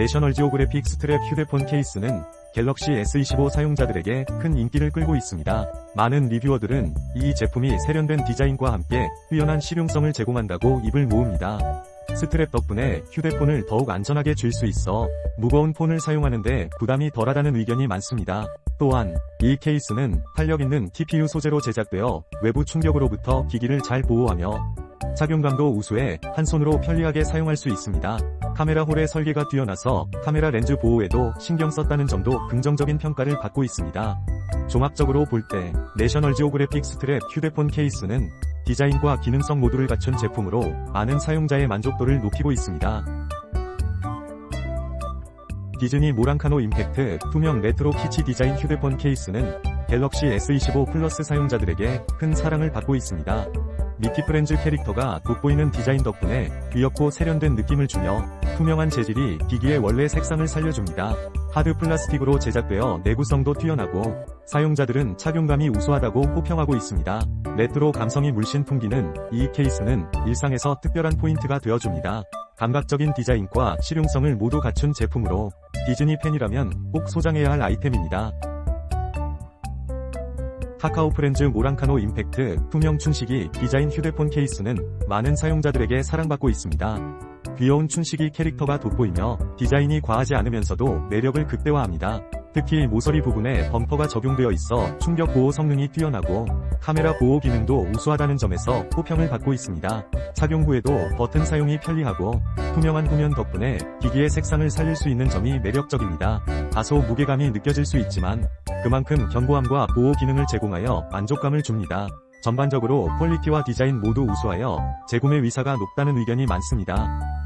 내셔널 지오그래픽 스트랩 휴대폰 케이스는 갤럭시 S25 사용자들에게 큰 인기를 끌고 있습니다. 많은 리뷰어들은 이 제품이 세련된 디자인과 함께 뛰어난 실용성을 제공한다고 입을 모읍니다. 스트랩 덕분에 휴대폰을 더욱 안전하게 쥘 수 있어 무거운 폰을 사용하는데 부담이 덜하다는 의견이 많습니다. 또한 이 케이스는 탄력 있는 TPU 소재로 제작되어 외부 충격으로부터 기기를 잘 보호하며 착용감도 우수해 한 손으로 편리하게 사용할 수 있습니다. 카메라 홀의 설계가 뛰어나서 카메라 렌즈 보호에도 신경 썼다는 점도 긍정적인 평가를 받고 있습니다. 종합적으로 볼 때 내셔널 지오그래픽 스트랩 휴대폰 케이스는 디자인과 기능성 모두를 갖춘 제품으로 많은 사용자의 만족도를 높이고 있습니다. 디즈니 모랑카노 임팩트 투명 레트로 키치 디자인 휴대폰 케이스는 갤럭시 S25 플러스 사용자들에게 큰 사랑을 받고 있습니다. 미키 프렌즈 캐릭터가 돋보이는 디자인 덕분에 귀엽고 세련된 느낌을 주며 투명한 재질이 기기의 원래 색상을 살려줍니다. 하드 플라스틱으로 제작되어 내구성도 뛰어나고 사용자들은 착용감이 우수하다고 호평하고 있습니다. 레트로 감성이 물씬 풍기는 이 케이스는 일상에서 특별한 포인트가 되어줍니다. 감각적인 디자인과 실용성을 모두 갖춘 제품으로 디즈니 팬이라면 꼭 소장해야 할 아이템입니다. 카카오 프렌즈 모랑카노 임팩트 투명 춘식이 디자인 휴대폰 케이스는 많은 사용자들에게 사랑받고 있습니다. 귀여운 춘식이 캐릭터가 돋보이며 디자인이 과하지 않으면서도 매력을 극대화합니다. 특히 모서리 부분에 범퍼가 적용되어 있어 충격 보호 성능이 뛰어나고 카메라 보호 기능도 우수하다는 점에서 호평을 받고 있습니다. 착용 후에도 버튼 사용이 편리하고 투명한 후면 덕분에 기기의 색상을 살릴 수 있는 점이 매력적입니다. 다소 무게감이 느껴질 수 있지만 그만큼 견고함과 보호 기능을 제공하여 만족감을 줍니다. 전반적으로 퀄리티와 디자인 모두 우수하여 재구매 위사가 높다는 의견이 많습니다.